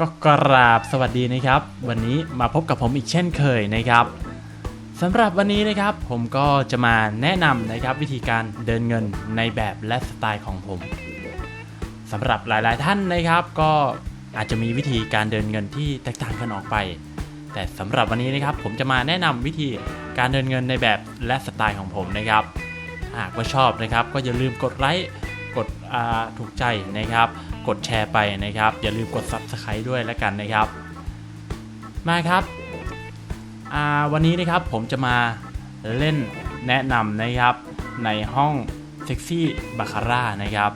ก็กราบสวัสดีนะครับ วันนี้มาพบกับผมอีกเช่นเคยนะครับสำหรับวันนี้นะครับผมก็จะมาแนะนำนะครับวิธีการเดินเงินในแบบและสไตล์ของผมสำหรับหลายๆท่านนะครับ ก็อาจจะมีวิธีการเดินเงินที่แตกต่างกันออกไป แต่สำหรับวันนี้นะครับผมจะมาแนะนำวิธีการเดินเงินในแบบและสไตล์ของผมนะครับ หากว่าชอบนะครับ ก็อย่าลืมกดไลค์กดถูกใจนะครับ กดแชร์ไปนะครับ อย่าลืมกด Subscribe ด้วยแล้วกันนะครับ มาครับวันนี้นะครับผมจะมาเล่นแนะนำนะครับในห้องเซ็กซี่บาคาร่านะครับ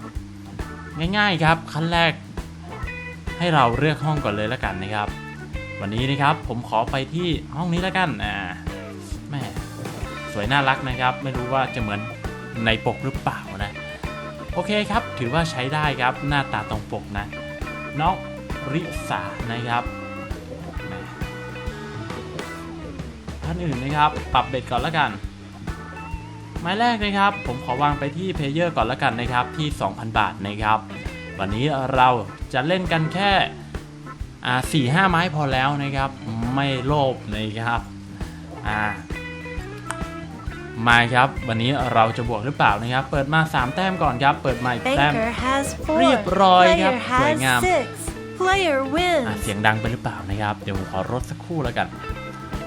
ง่ายๆครับขั้นแรกให้เราเลือกห้องก่อนเลยแล้วกันนะครับ วันนี้นะครับผมขอไปที่ห้องนี้แล้วกันอ่าแม่สวยน่ารักนะครับ ไม่รู้ว่าจะเหมือนในปกหรือเปล่านะ โอเคครับ ถือว่าใช้ได้ครับหน้าตาตรงปกนะน้องริสานะครับท่านอื่นนะครับ ปรับเบ็ดก่อนแล้วกัน ไม้แรกนะครับ ผมขอวางไปที่เพลเยอร์ก่อนแล้วกันนะครับที่ 2,000 บาทนะครับ วันนี้เราจะเล่นกันแค่สี่ห้าไม้พอแล้วนะครับ ไม่โลภนะครับอ่า มาครับ วันนี้เราจะบวกหรือเปล่านะครับ เปิดมา 3 แต้มก่อนครับ เปิดมาอีกแต้ม Banker has four. เรียบร้อยครับ Player สวย has งาม six. Player อะ wins. เสียงดังไปหรือเปล่านะครับ เดี๋ยวผมขอลดสักครู่แล้วกัน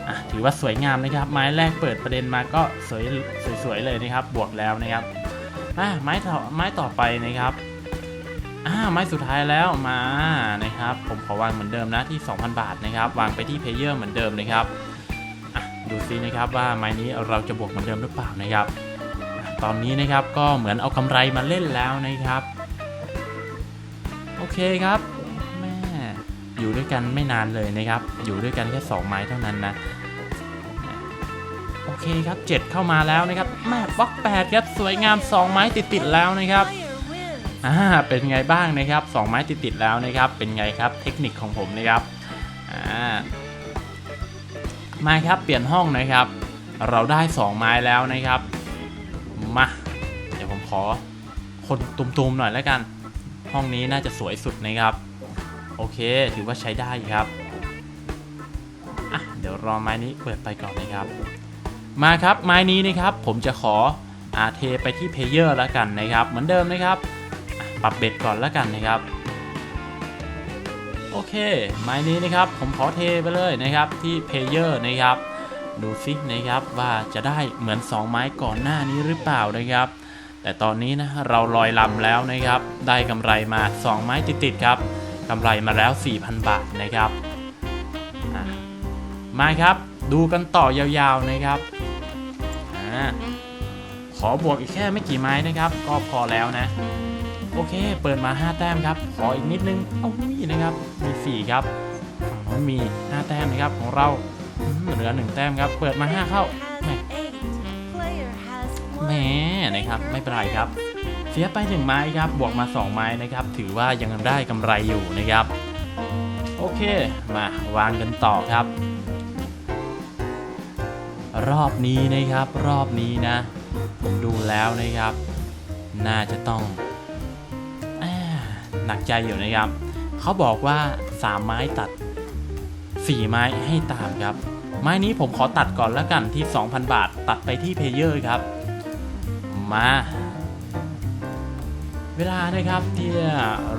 อะถือว่าสวยงามนะครับ ไม้แรกเปิดประเด็นมาก็สวยสวยๆเลยนะครับ บวกแล้วนะครับอะไม้ต่อไม้ต่อไปนะครับอ่าไม้สุดท้ายแล้วมานะครับ ผมขอวางเหมือนเดิมนะที่ 2,000 บาทนะครับ วางไปที่เพลเยอร์เหมือนเดิมนะครับอะ ดูซินะครับว่าไม้นี้เราจะบวกเหมือนเดิมหรือเปล่านะครับ ตอนนี้นะครับก็เหมือนเอากำไรมาเล่นแล้วนะครับ โอเคครับแม่อยู่ด้วยกันไม่นานเลยนะครับ อยู่ด้วยกันแค่สองไม้เท่านั้นนะโอเคครับเจ็ดเข้ามาแล้วนะครับแม่บล็อกแปดครับสวยงามสองไม้ติดๆแล้วนะครับอ่าเป็นไงบ้างนะครับสองไม้ติดๆแล้วนะครับ เป็นไงครับเทคนิคของผมนะครับอ่า มาครับเปลี่ยนห้องนะครับ เราได้สองไม้แล้วนะครับ มา เดี๋ยวผมขอคนตุมๆหน่อยแล้วกัน ห้องนี้น่าจะสวยสุดนะครับ โอเคถือว่าใช้ได้ครับอะเดี๋ยวรอไม้นี้เปิดไปก่อนนะครับ มาครับไม้นี้นะครับ ผมจะขออาเทไปที่เพลเยอร์แล้วกันนะครับ เหมือนเดิมนะครับ ปรับเบ็ดก่อนแล้วกันนะครับ โอเค ไม้นี้นะครับผมขอเทไปเลยนะครับที่เพลเยอร์นะครับ ดูซินะครับว่าจะได้เหมือน 2 ไม้ก่อนหน้านี้หรือเปล่านะครับ แต่ตอนนี้นะเราลอยลำแล้วนะครับ ได้กำไรมา 2 ไม้ติดๆครับกำไรมาแล้ว 4,000 บาทนะครับมาครับดูกันต่อยาวๆนะครับอขอบวกอีกแค่ไม่กี่ไม้นะครับ ก็พอแล้วนะ โอเค เปิดมา 5 แต้มครับ ขออีกนิดนึง เอามีนะครับ มี 4 ครับฝั่งน้นมี 5 แต้มนะครับของเรา เหลือ 1 แต้มครับ เปิดมา 5 เข้า แหมนะครับ ไม่เป็นไรครับ เสียไปหนึ่งไม้ครับ บวกมา 2 ไม้นะครับ ถือว่ายังได้กำไรอยู่นะครับ โอเค มาวางกันต่อครับ รอบนี้นะครับ รอบนี้นะ ผมดูแล้วนะครับ น่าจะต้อง หนักใจอยู่นะครับ เขาบอกว่า 3 ไม้ตัด 4 ไม้ให้ตามครับ ไม้นี้ผมขอตัดก่อนแล้วกันที่ 2,000 บาท ตัดไปที่เพลเยอร์ครับ มา เวลานะครับที่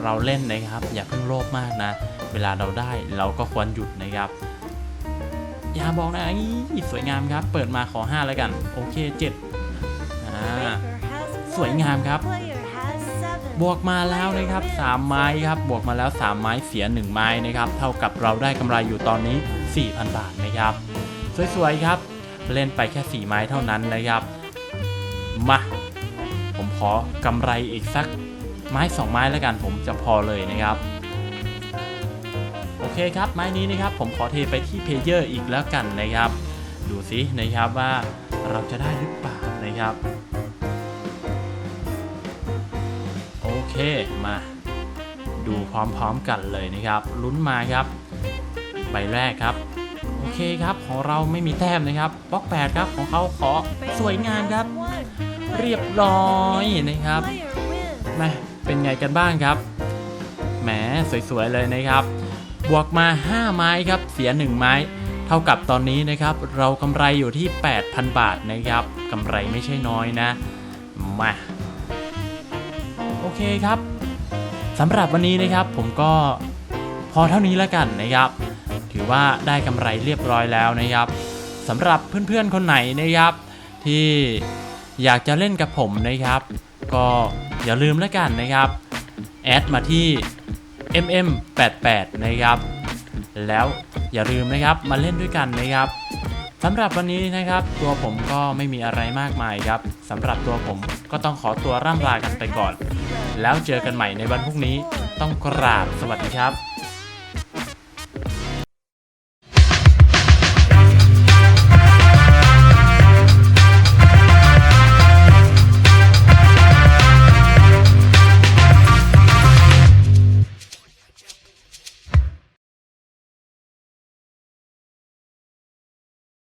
เราเล่นนะครับ อย่าเพิ่งโลภมากนะ เวลาเราได้เราก็ควรหยุดนะครับอย่าบอกนะอีสวยงามครับ เปิดมาขอ 5 แล้วกัน โอเค 7 อ่า Banker has สวย one. งามครับ Player has seven. บวกมาแล้วนะครับ 3 ไม้ครับบวกมาแล้ว 3 ไม้เสีย 1 ไม้นะครับเท่ากับเราได้กำไรอยู่ตอนนี้ 4,000 บาทนะครับ สวยๆครับเล่นไปแค่ 4 ไม้เท่านั้นนะครับมาผมขอกำไรอีกสักไม้ 2 ไม้แล้วกันผมจะพอเลยนะครับโอเคครับไม้นี้นะครับผมขอเทไปที่เพเยอร์อีกแล้วกันนะครับ ดูสินะครับว่าเราจะได้หรือเปล่านะครับ เคมาดูพร้อมๆกันเลยนะครับ ลุ้นมาครับ ใบแรกครับ โอเคครับของเราไม่มีแต้มนะครับบล็อกแปดครับของเขาขอสวยงามครับ เรียบร้อยนะครับแม่เป็นไงกันบ้างครับแหมสวยๆเลยนะครับ บวกมา 5 ไม้ครับ เสีย 1 ไม้ เท่ากับตอนนี้นะครับ เรากำไรอยู่ที่ 8,000 บาทนะครับกำไรไม่ใช่น้อยนะมา เคครับสำหรับวันนี้นะครับผมก็พอเท่านี้แล้วกันนะครับ ถือว่าได้กำไรเรียบร้อยแล้วนะครับสำหรับเพื่อนๆคนไหนนะครับ ที่อยากจะเล่นกับผมนะครับ ก็อย่าลืมแล้วกันนะครับ แอดมาที่ mm88 นะครับ แล้วอย่าลืมนะครับมาเล่นด้วยกันนะครับ สำหรับวันนี้นะครับ ตัวผมก็ไม่มีอะไรมากมายครับสำหรับตัวผมก็ต้องขอตัวร่ำลากันไปก่อน แล้วเจอกันใหม่ในวันพรุ่งนี้ต้องกราบสวัสดีครับ